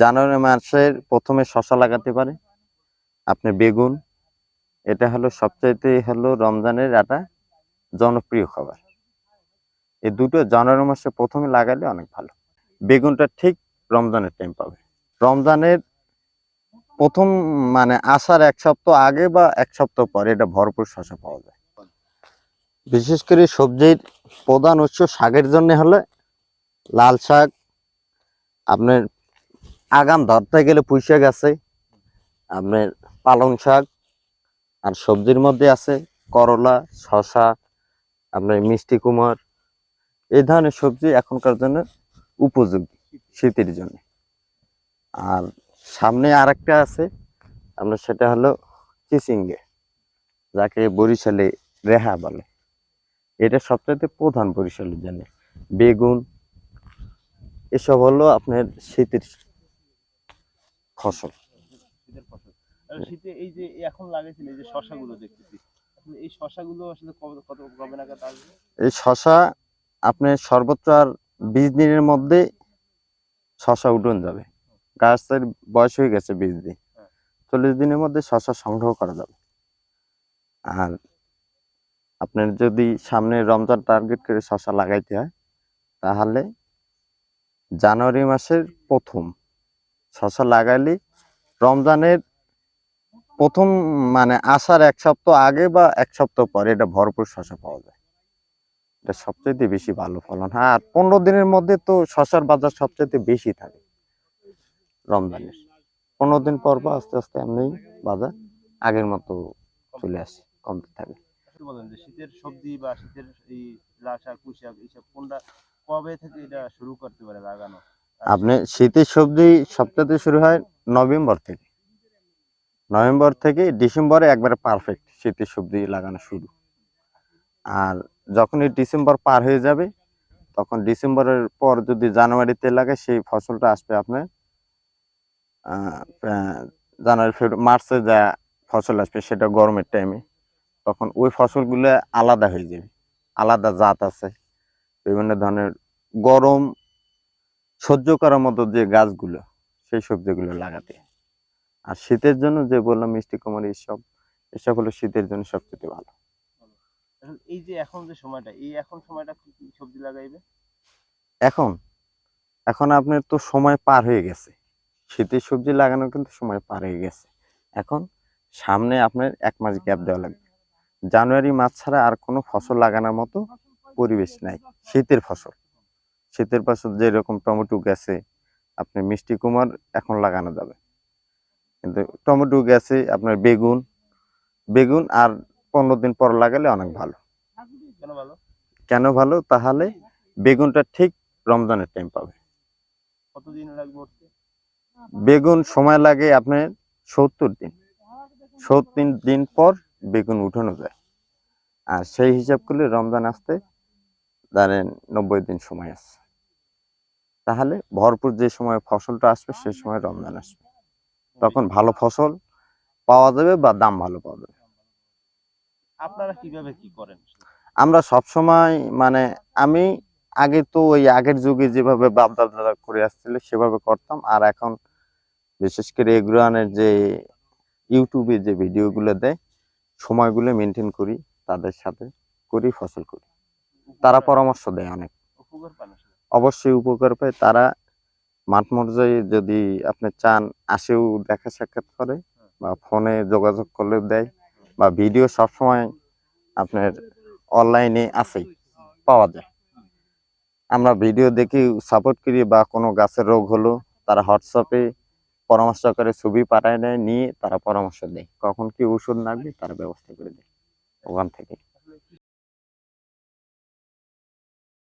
জানুয়ারি মাসের প্রথমে শশা লাগাতে পারে। আপনি বেগুন, এটা হলো সবচাইতে হলো রমজানের একটা জনপ্রিয় খাবার। এই দুটো জানুয়ারি মাসে প্রথমে লাগালে অনেক ভালো। বেগুনটা ঠিক রমজানের টাইম পাবে। রমজানের প্রথম মানে আসার এক সপ্তাহ আগে বা এক সপ্তাহ পরে এটা ভরপুর শশা পাওয়া যায়। বিশেষ করে সবজির প্রধান উৎস শাকের জন্য হলে লাল শাক, আপনার আগাম ধরতে গেলে পুঁই শাক আছে আপনার পালং শাক আর সবজির মধ্যে আছে করলা শশা আপনার মিষ্টি কুমার এই ধরনের সবজি এখনকার জন্য উপযোগী শীতের জন্য। আর সামনে আরেকটা আছে, আপনার সেটা হলো চিচিঙ্গে, যাকে বরিশালে রেহা বলে। এটা সবচাইতে প্রধান বরিশালের জন্য। বেগুন, এসব হলো আপনার শীতের ফসল। শীতে এই যে এখন লাগাইছেন এই যে শশাগুলো দেখতেছি এই শশাগুলো আসলে কত কবে নাগাদ আসবে? এই শশা আপনার সর্বোচ্চ আর বিশ দিনের মধ্যে শশা উঠন যাবে। গাছের বয়স হয়ে গেছে বিশ দিন চল্লিশ দিনের মধ্যে শশা সংগ্রহ করা যাবে। আর আপনার যদি সামনে রমজান টার্গেট করে শশা লাগাইতে হয় তাহলে জানুয়ারি মাসের প্রথম শশা লাগাইলে। রমজানের প্রথম মানে আসার এক সপ্তাহ আগে বা এক সপ্তাহ পরে এটা ভরপুর শশা পাওয়া যায়। এটা সবচেয়ে বেশি ভালো ফলন। হ্যাঁ আর পনেরো দিনের মধ্যে তো শশার বাজার সবচেয়ে বেশি থাকে রমজানের। পনেরো দিন পর পর আস্তে আস্তে এমনি বাজার আগের মতো চলে আসে, কমতে থাকে। শীতের সবজি বা শীতের এই লাল শাক এইসব কোনটা কবে থেকে এটা শুরু করতে পারে লাগানো? আপনি শীতের সবজি সপ্তাহে শুরু হয় নভেম্বর থেকে। নভেম্বর থেকে ডিসেম্বরে একবারে পারফেক্ট শীতের সবজি লাগানো শুরু। আর যখন এই ডিসেম্বর পার হয়ে যাবে, তখন ডিসেম্বরের পর যদি জানুয়ারিতে লাগে, সেই ফসলটা আসবে আপনার জানুয়ারি ফেব্রুয়ারি মার্চে যা ফসল আসবে সেটা গরমের টাইমে তখন ওই ফসলগুলো আলাদা হয়ে যাবে। আলাদা জাত আছে, বিভিন্ন ধরনের গরম সহ্য করার মতো যে গাছগুলো সেই সবজিগুলো লাগাতে। আর শীতের জন্য যে বললাম মিষ্টি কুমার এইসব এসব হলো শীতের জন্য সবচেয়ে ভালো। এই যে এখন যে সময়টা এই এখন সময়টা কি কি সবজি লাগাইবে এখন এখন আপনার তো সময় পার হয়ে গেছে। শীতের সবজি লাগানোর কিন্তু সময় পার হয়ে গেছে। এখন সামনে আপনার এক মাস গ্যাপ দেওয়া লাগবে। জানুয়ারি মাস ছাড়া আর কোনো ফসল লাগানোর মতো পরিবেশ নাই। শীতের ফসল। শীতের পাশে যেরকম টমেটো গেছে আপনি মিষ্টি কুমার এখন লাগানো যাবে। কিন্তু টমেটো গেছে আপনার বেগুন বেগুন আর পনেরো দিন পর লাগালে অনেক ভালো। কেন ভালো? তাহলে বেগুনটা ঠিক রমজানের টাইম পাবে। বেগুন সময় লাগে আপনার সত্তর দিন। সত্তর দিন পর বেগুন উঠানো যায়। আর সেই হিসাব করলে রমজান আসতে ধরেন নব্বই দিন সময় আছে। তাহলে ভরপুর যে সময় ফসলটা আসবে সেই সময় রমজান আসবে। তখন ভালো ফসল পাওয়া যাবে বা দাম ভালো পাওয়া যাবে। আপনারা কীভাবে কি করেন? আমরা সব সময় মানে আমি আগে তো ওই আগের যুগে যেভাবে বাপ দাদারা করে আসছিল সেভাবে করতাম। আর এখন বিশেষ করে এগ্রোয়ানের যে ইউটিউবে যে ভিডিওগুলো দেয় সময়গুলো মেনটেন করি তাদের সাথে করি ফসল করি। তারা পরামর্শ দেয় অনেক। অবশ্যই উপকার পায়। তারা মাঠ পর্যায়ে যদি আপনি চান, আসেও দেখা সাক্ষাৎ করে বা ফোনে যোগাযোগ করলে দেয় বা ভিডিও সবসময় আপনার অনলাইনে আছেই, পাওয়া যায়। আমরা ভিডিও দেখি, সাপোর্ট করি বা কোনো গাছের রোগ হলো, তারা হোয়াটসঅ্যাপে পরামর্শ করে ছবি পাঠায় নেয় নিয়ে তারা পরামর্শ দেয়। কখন কি ওষুধ লাগবে, তারা ব্যবস্থা করে দেয়। ওখান থেকে।